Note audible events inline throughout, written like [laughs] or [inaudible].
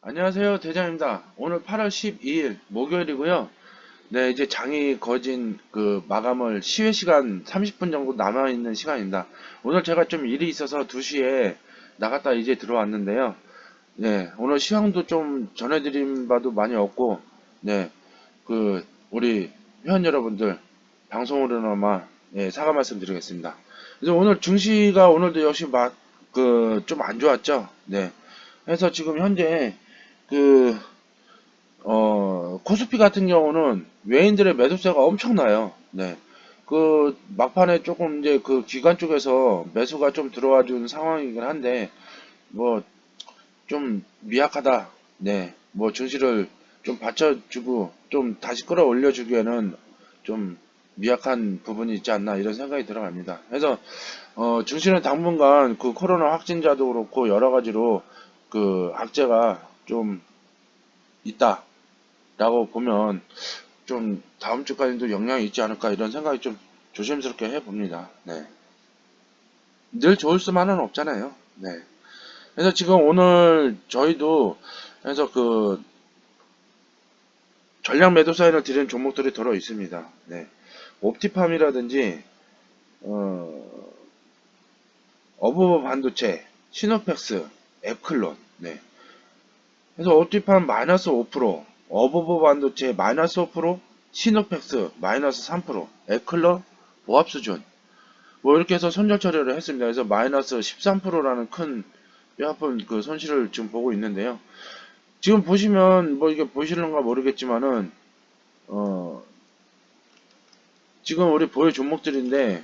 안녕하세요 대장입니다. 오늘 8월 12일 목요일이고요. 네 이제 장이 거진 그 마감을 시회 시간 30분 정도 남아있는 시간입니다. 오늘 제가 좀 일이 있어서 2시에 나갔다 이제 들어왔는데요. 네 오늘 시황도 좀 전해드린 바도 많이 없고 네 그 우리 회원 여러분들 방송으로나마 예, 사과 말씀 드리겠습니다. 그래서 오늘 증시가 오늘도 역시 막 그 좀 안 좋았죠? 네. 그래서 지금 현재 그, 어, 코스피 같은 경우는 외인들의 매도세가 엄청나요. 네. 그, 막판에 조금 이제 그 기관 쪽에서 매수가 좀 들어와 준 상황이긴 한데, 뭐, 좀 미약하다. 네. 뭐, 증시를 좀 받쳐주고, 좀 다시 끌어올려 주기에는 좀 미약한 부분이 있지 않나, 이런 생각이 들어갑니다. 그래서, 어, 증시는 당분간 그 코로나 확진자도 그렇고, 여러 가지로 그 악재가 좀 있다 라고 보면 좀 다음 주까지도 영향이 있지 않을까 이런 생각이 좀 조심스럽게 해봅니다. 네. 늘 좋을 수만은 없잖아요. 네. 그래서 지금 오늘 저희도 그래서 그 전략 매도 사인을 드리는 종목들이 들어 있습니다. 네. 옵티팜이라든지 어, 어부버 반도체, 시노펙스, 앱클론, 네. 그래서 옵티팜 마이너스 5%, 어부버 반도체 마이너스 5%, 시노펙스 마이너스 3%, 에클러 보합 수준. 뭐 이렇게 해서 손절 처리를 했습니다. 그래서 마이너스 13%라는 큰 뼈아픈 그 손실을 지금 보고 있는데요. 지금 보시면 뭐 이게 보시는가 모르겠지만은 어 지금 우리 보여 종목들인데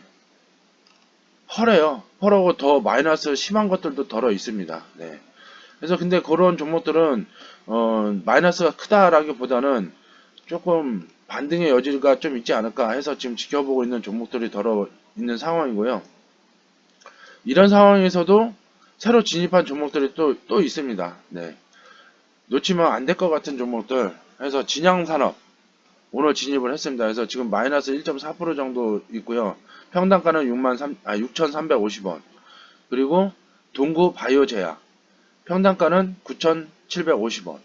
펄해요. 펄하고 더 마이너스 심한 것들도 덜어 있습니다. 네. 그래서 근데 그런 종목들은 어 마이너스가 크다라기보다는 조금 반등의 여지가 좀 있지 않을까 해서 지금 지켜보고 있는 종목들이 덜어 있는 상황이고요. 이런 상황에서도 새로 진입한 종목들이 또, 또 있습니다. 네. 놓치면 안 될 것 같은 종목들. 해서 진양산업. 오늘 진입을 했습니다. 그래서 지금 마이너스 1.4% 정도 있고요. 평단가는 6만 3, 아, 6,350원. 그리고 동구 바이오제약. 평단가는 9,750원.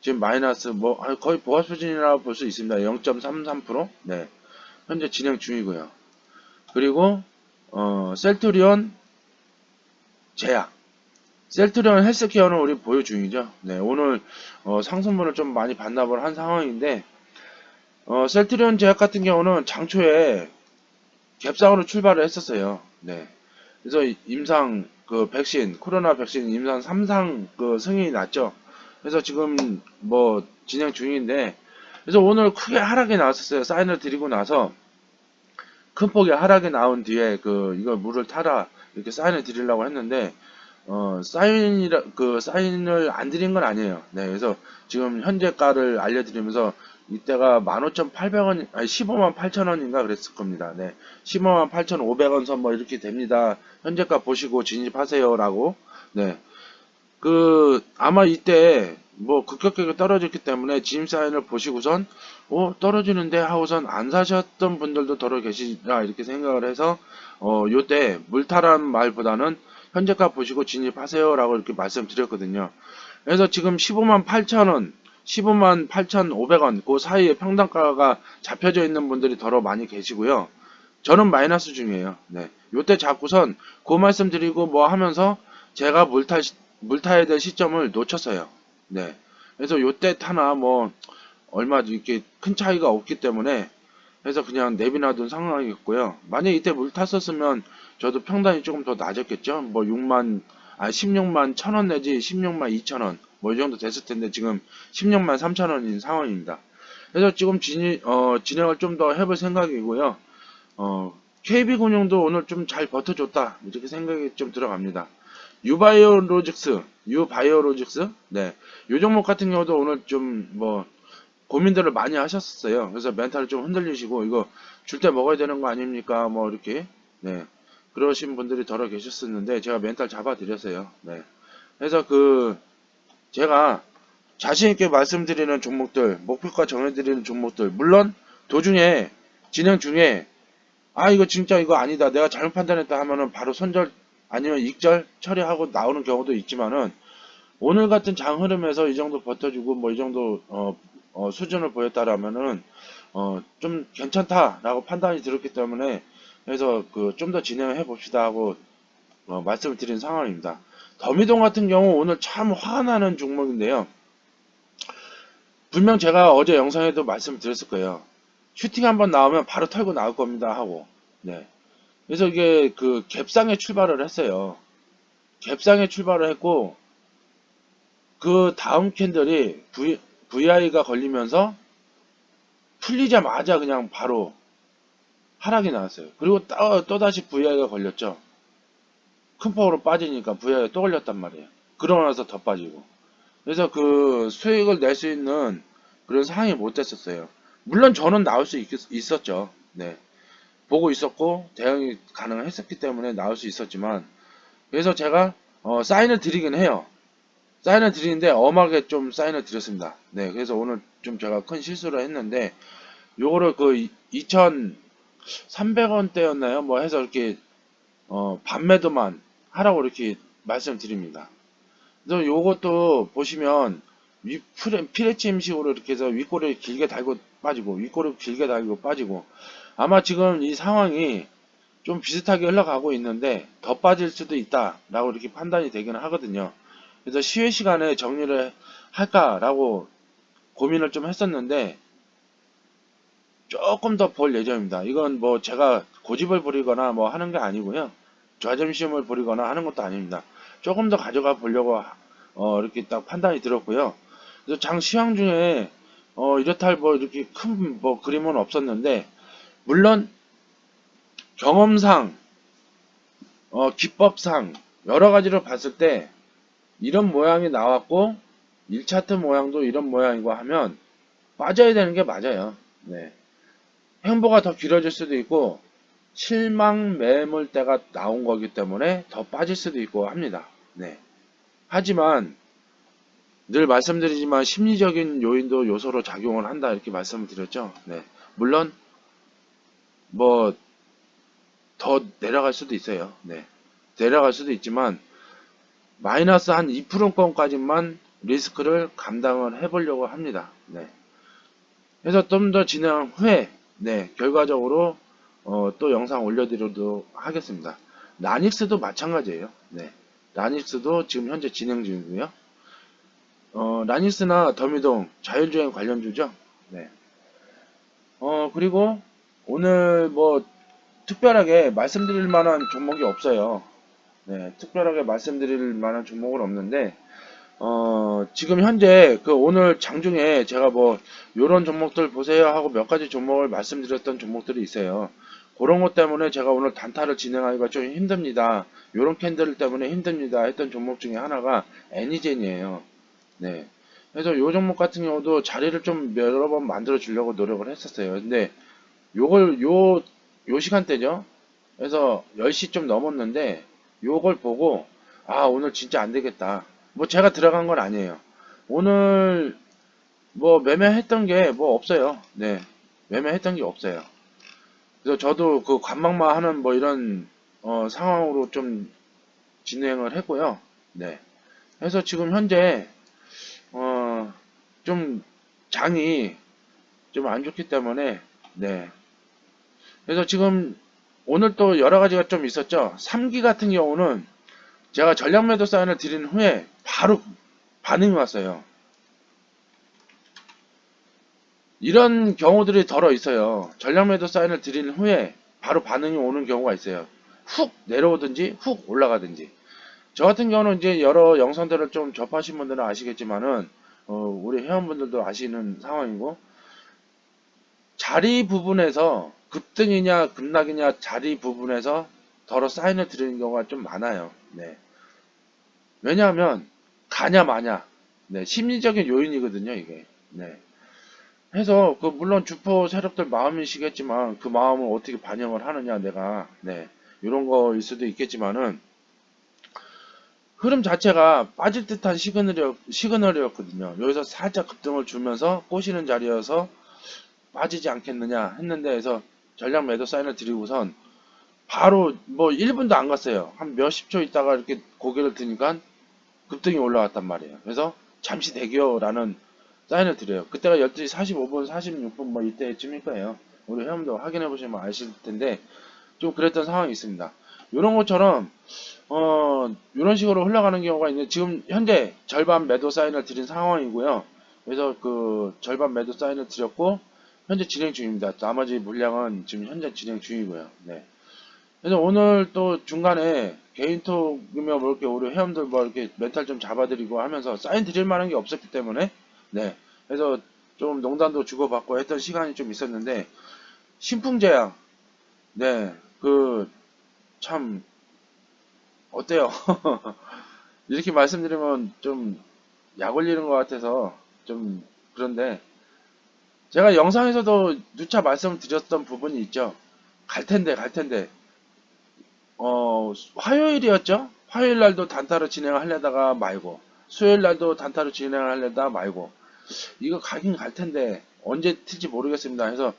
지금 마이너스 뭐 아, 거의 보합 수준이라고 볼 수 있습니다. 0.33%. 네. 현재 진행 중이고요. 그리고 어, 셀트리온 제약. 셀트리온 헬스케어는 우리 보유 중이죠. 네, 오늘 어, 상승분을 좀 많이 반납을 한 상황인데 어, 셀트리온 제약 같은 경우는 장초에 갭상으로 출발을 했었어요. 네. 그래서 임상 그 백신 코로나 백신 임상 3상 그 승인이 났죠. 그래서 지금 뭐 진행 중인데 그래서 오늘 크게 하락이 나왔었어요. 사인을 드리고 나서 큰 폭의 하락이 나온 뒤에 그 이거 물을 타라 이렇게 사인을 드리려고 했는데 어 사인이라 그 사인을 안 드린 건 아니에요. 네, 그래서 지금 현재 가를 알려드리면서 이때가 15,800원, 아니 15만 8천원인가 그랬을 겁니다. 네. 15만 8,500원 선 뭐 이렇게 됩니다. 현재가 보시고 진입하세요 라고. 네. 그, 아마 이때 뭐 급격하게 떨어졌기 때문에 진입 사인을 보시고선, 어, 떨어지는데 하고선 안 사셨던 분들도 더러 계시라 이렇게 생각을 해서, 어, 요때 물타란 말보다는 현재가 보시고 진입하세요 라고 이렇게 말씀드렸거든요. 그래서 지금 15만 8천원, 15만 8,500원 그 사이에 평당가가 잡혀져 있는 분들이 더러 많이 계시고요. 저는 마이너스 중이에요. 네. 요때 자꾸선 그 말씀 드리고 뭐 하면서 제가 물타 물타야 될 시점을 놓쳤어요. 네. 그래서 요때 타나 뭐 얼마 이렇게 큰 차이가 없기 때문에 그래서 그냥 내비놔둔 상황이었고요. 만약 이때 물 탔었으면 저도 평단이 조금 더 낮았겠죠. 뭐 6만 아 16만 1천원 내지 16만 2천원 뭐 이 정도 됐을 텐데 지금 16만 3천 원인 상황입니다. 그래서 지금 진이, 어, 진행을 좀 더 해볼 생각이고요. 어, KB금융도 오늘 좀 잘 버텨줬다 이렇게 생각이 좀 들어갑니다. 유바이오로직스, 유바이오로직스, 네, 요 종목 같은 경우도 오늘 좀 뭐 고민들을 많이 하셨어요. 그래서 멘탈을 좀 흔들리시고 이거 줄 때 먹어야 되는 거 아닙니까? 뭐 이렇게 네 그러신 분들이 덜어 계셨었는데 제가 멘탈 잡아드렸어요. 네, 그래서 그 제가 자신있게 말씀드리는 종목들, 목표가 정해드리는 종목들, 물론 도중에 진행 중에 아 이거 진짜 이거 아니다 내가 잘못 판단했다 하면은 바로 손절 아니면 익절 처리하고 나오는 경우도 있지만은 오늘 같은 장 흐름에서 이 정도 버텨주고 뭐 이 정도 어, 어, 수준을 보였다라면은 어, 좀 괜찮다라고 판단이 들었기 때문에 그래서 그 좀 더 진행을 해 봅시다 하고 어, 말씀을 드린 상황입니다. 더미동 같은 경우 오늘 참 화가 나는 종목인데요. 분명 제가 어제 영상에도 말씀을 드렸을 거예요. 슈팅 한번 나오면 바로 털고 나올 겁니다 하고 네. 그래서 이게 그 갭상에 출발을 했어요. 갭상에 출발을 했고 그 다음 캔들이 v, VI가 걸리면서 풀리자마자 그냥 바로 하락이 나왔어요. 그리고 또, 또다시 VI가 걸렸죠. 큰 폭으로 빠지니까 VI가 또 걸렸단 말이에요. 그러고 나서 더 빠지고. 그래서 그 수익을 낼 수 있는 그런 상황이 못 됐었어요. 물론 저는 나올 수 있, 있었죠. 네. 보고 있었고 대응이 가능했었기 때문에 나올 수 있었지만 그래서 제가 어, 사인을 드리긴 해요. 사인을 드리는데 엄하게 좀 사인을 드렸습니다. 네, 그래서 오늘 좀 제가 큰 실수를 했는데 요거를 그 2,300원대였나요? 뭐 해서 이렇게 어, 반매도만 하라고 이렇게 말씀드립니다. 그래서 요것도 보시면 위 프레, 피레침식으로 이렇게 해서 윗꼬리를 길게 달고 빠지고 윗꼬리를 길게 달고 빠지고 아마 지금 이 상황이 좀 비슷하게 흘러가고 있는데 더 빠질 수도 있다 라고 이렇게 판단이 되기는 하거든요. 그래서 시외 시간에 정리를 할까라고 고민을 좀 했었는데 조금 더 볼 예정입니다. 이건 뭐 제가 고집을 부리거나 뭐 하는 게 아니고요. 좌점심을 부리거나 하는 것도 아닙니다. 조금 더 가져가 보려고 어, 이렇게 딱 판단이 들었고요. 그래서 장 시황 중에 어, 이렇다 할뭐 이렇게 큰 뭐 그림은 없었는데 물론 경험상 어, 기법상 여러 가지로 봤을 때 이런 모양이 나왔고 1차트 모양도 이런 모양이고 하면 빠져야 되는 게 맞아요. 네. 행보가 더 길어질 수도 있고 실망 매물대가 나온 거기 때문에 더 빠질 수도 있고 합니다. 네. 하지만 늘 말씀드리지만 심리적인 요인도 요소로 작용을 한다 이렇게 말씀을 드렸죠. 네. 물론 뭐 더 내려갈 수도 있어요. 네. 내려갈 수도 있지만 마이너스 한 2%권까지만 리스크를 감당을 해보려고 합니다. 네. 그래서 좀 더 진행 후에 네, 결과적으로 어, 또 영상 올려드리도록 하겠습니다. 라닉스도 마찬가지예요. 네. 라닉스도 지금 현재 진행 중이고요. 어, 라닉스나 더미동 자율주행 관련주죠. 네. 어, 그리고 오늘 뭐 특별하게 말씀드릴 만한 종목이 없어요. 네, 특별하게 말씀드릴 만한 종목은 없는데 어, 지금 현재 그 오늘 장중에 제가 뭐 요런 종목들 보세요 하고 몇 가지 종목을 말씀드렸던 종목들이 있어요. 그런 것 때문에 제가 오늘 단타를 진행하기가 좀 힘듭니다. 요런 캔들 때문에 힘듭니다 했던 종목 중에 하나가 애니젠이에요. 네. 그래서 요 종목 같은 경우도 자리를 좀 여러 번 만들어 주려고 노력을 했었어요. 근데 요걸 요, 요 시간대죠. 그래서 10시 좀 넘었는데 요걸 보고 아 오늘 진짜 안 되겠다. 뭐 제가 들어간 건 아니에요. 오늘 뭐 매매했던 게 뭐 없어요. 네. 매매했던 게 없어요. 그래서 저도 그 관망만 하는 뭐 이런 어, 상황으로 좀 진행을 했고요. 네. 그래서 지금 현재 어, 좀 장이 좀 안 좋기 때문에 네. 그래서 지금 오늘 또 여러 가지가 좀 있었죠. 3기 같은 경우는 제가 전략 매도 사인을 드린 후에 바로 반응이 왔어요. 이런 경우들이 덜어 있어요. 전략 매도 사인을 드린 후에 바로 반응이 오는 경우가 있어요. 훅 내려오든지 훅 올라가든지. 저 같은 경우는 이제 여러 영상들을 좀 접하신 분들은 아시겠지만은 어, 우리 회원분들도 아시는 상황이고 자리 부분에서 급등이냐 급락이냐 자리 부분에서 덜어 사인을 드리는 경우가 좀 많아요. 네. 왜냐하면 가냐 마냐 네, 심리적인 요인이거든요 이게. 네. 해서 그 물론 주포 세력들 마음이시겠지만 그 마음을 어떻게 반영을 하느냐 내가 네 이런 거일 수도 있겠지만은 흐름 자체가 빠질 듯한 시그널이었, 시그널이었거든요. 여기서 살짝 급등을 주면서 꼬시는 자리여서 빠지지 않겠느냐 했는데 해서 전략 매도 사인을 드리고선 바로 뭐 1분도 안 갔어요. 한 몇십 초 있다가 이렇게 고개를 드니까 급등이 올라왔단 말이에요. 그래서 잠시 대기요라는 사인을 드려요. 그때가 12시 45분, 46분 뭐 이때쯤일 거예요. 우리 회원도 확인해 보시면 아실 텐데 좀 그랬던 상황이 있습니다. 이런 것처럼 어 이런 식으로 흘러가는 경우가 있는데 지금 현재 절반 매도 사인을 드린 상황이고요. 그래서 그 절반 매도 사인을 드렸고 현재 진행 중입니다. 나머지 물량은 지금 현재 진행 중이고요. 네. 그래서 오늘 또 중간에 개인톡이며 뭐 이렇게 우리 회원들 뭐 이렇게 멘탈 좀 잡아드리고 하면서 사인 드릴 만한 게 없었기 때문에 네. 그래서 좀 농담도 주고받고 했던 시간이 좀 있었는데 신풍제약 네. 그 참 어때요? [laughs] 이렇게 말씀드리면 좀 약 올리는 것 같아서 좀 그런데 제가 영상에서도 누차 말씀드렸던 부분이 있죠. 갈 텐데, 갈 텐데. 어, 화요일이었죠? 화요일 날도 단타로 진행을 하려다가 말고, 수요일 날도 단타로 진행을 하려다가 말고, 이거 가긴 갈 텐데, 언제 튈지 모르겠습니다. 해서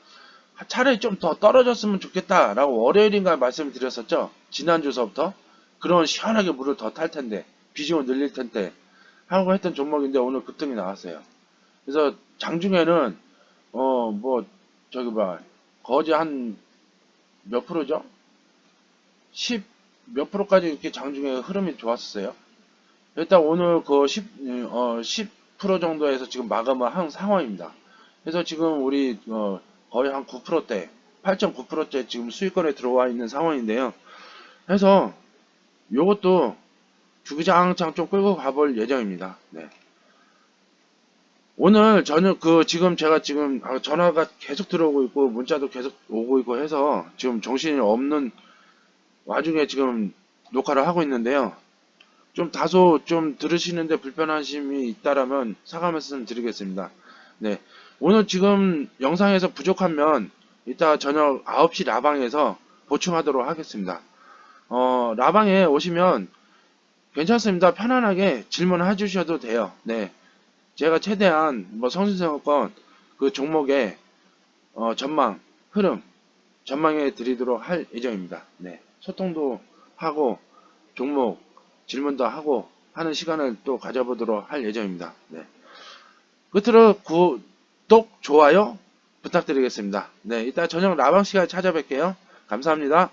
차라리 좀 더 떨어졌으면 좋겠다라고 월요일인가 말씀을 드렸었죠? 지난주서부터. 그런 시원하게 물을 더 탈 텐데, 비중을 늘릴 텐데, 하고 했던 종목인데 오늘 급등이 나왔어요. 그래서 장중에는 어, 뭐, 저기 봐, 거지 한몇 프로죠? 10, 몇 프로까지 이렇게 장중에 흐름이 좋았었어요. 일단 오늘 그 10, 어, 10% 정도에서 지금 마감을 한 상황입니다. 그래서 지금 우리, 어, 거의 한 9%대, 8.9%대 지금 수익권에 들어와 있는 상황인데요. 그래서 요것도 주구장창 좀 끌고 가볼 예정입니다. 네. 오늘 저녁 그 지금 제가 지금 아, 전화가 계속 들어오고 있고 문자도 계속 오고 있고 해서 지금 정신이 없는 와중에 지금 녹화를 하고 있는데요. 좀 다소 좀 들으시는데 불편하심이 있다라면 사과 말씀 드리겠습니다. 네. 오늘 지금 영상에서 부족하면 이따 저녁 9시 라방에서 보충하도록 하겠습니다. 어, 라방에 오시면 괜찮습니다. 편안하게 질문해 주셔도 돼요. 네. 제가 최대한 뭐 성신성권 그 종목의 어, 전망, 흐름 전망해 드리도록 할 예정입니다. 네. 소통도 하고 종목 질문도 하고 하는 시간을 또 가져보도록 할 예정입니다. 네. 끝으로 구독, 좋아요 부탁드리겠습니다. 네. 이따 저녁 라방 시간에 찾아뵐게요. 감사합니다.